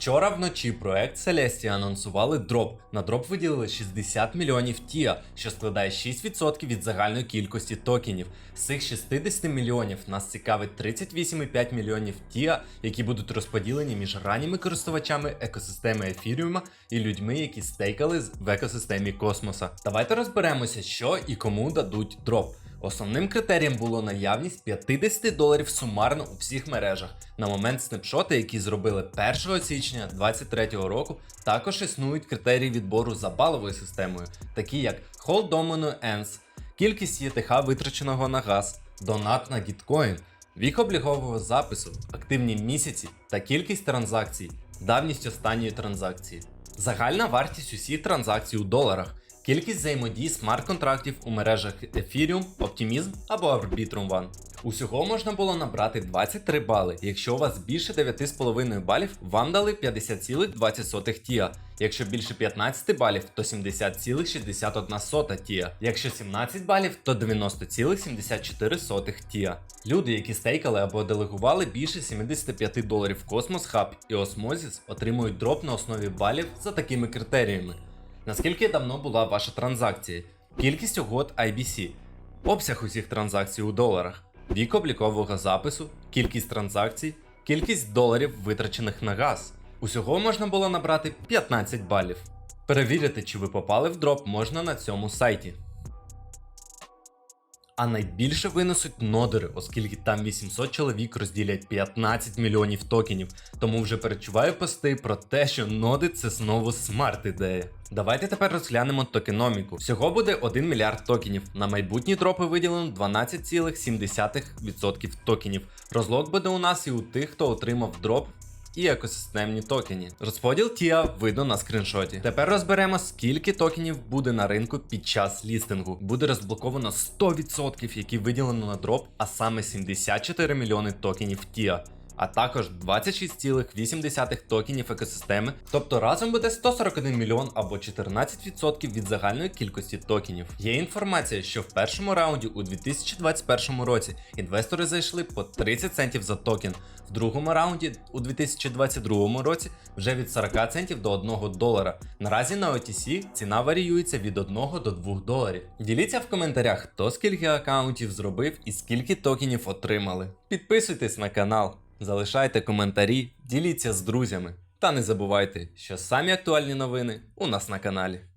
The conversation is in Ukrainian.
Вчора вночі проект Celestia анонсували дроп. На дроп виділили 60 мільйонів тіа, що складає 6% від загальної кількості токенів. З цих 60 мільйонів нас цікавить 38,5 мільйонів тіа, які будуть розподілені між ранніми користувачами екосистеми Ефіріума і людьми, які стейкали в екосистемі космоса. Давайте розберемося, що і кому дадуть дроп. Основним критерієм було наявність 50 доларів сумарно у всіх мережах. На момент снапшоти, які зробили 1 січня 2023 року, також існують критерії відбору за баловою системою, такі як Hold Domino Ends, кількість ЄТХ витраченого на газ, донат на гіткоін, вік облігового запису, активні місяці та кількість транзакцій, давність останньої транзакції. Загальна вартість усіх транзакцій у доларах. Кількість взаємодій смарт-контрактів у мережах Ethereum, Optimism або Arbitrum One. Усього можна було набрати 23 бали. Якщо у вас більше 9,5 балів, вам дали 50,20 тіа. Якщо більше 15 балів, то 70,61 тіа. Якщо 17 балів, то 90,74 тіа. Люди, які стейкали або делегували більше 75 доларів Cosmos Hub і Osmosis, отримують дроп на основі балів за такими критеріями. Наскільки давно була ваша транзакція? Кількість угод IBC, обсяг усіх транзакцій у доларах, вік облікового запису, кількість транзакцій, кількість доларів витрачених на газ. Усього можна було набрати 15 балів. Перевірити, чи ви попали в дроп, можна на цьому сайті. А найбільше винесуть нодери, оскільки там 800 чоловік розділять 15 мільйонів токенів. Тому вже перечуваю пости про те, що ноди це знову смарт ідея. Давайте тепер розглянемо токеноміку. Всього буде 1 мільярд токенів. На майбутні дропи виділено 12,7% токенів. Розлог буде у нас і у тих, хто отримав дроп і екосистемні токені. Розподіл TIA видно на скріншоті. Тепер розберемо, скільки токенів буде на ринку під час лістингу. Буде розблоковано 100%, які виділено на дроп, а саме 74 мільйони токенів Тіа. А також 26,8 токенів екосистеми, тобто разом буде 141 мільйон або 14% від загальної кількості токенів. Є інформація, що в першому раунді у 2021 році інвестори зайшли по 30 центів за токен, в другому раунді у 2022 році вже від 40 центів до 1 долара. Наразі на OTC ціна варіюється від 1 до 2 доларів. Діліться в коментарях, хто скільки аккаунтів зробив і скільки токенів отримали. Підписуйтесь на канал, залишайте коментарі, діліться з друзями. Та не забувайте, що самі актуальні новини у нас на каналі.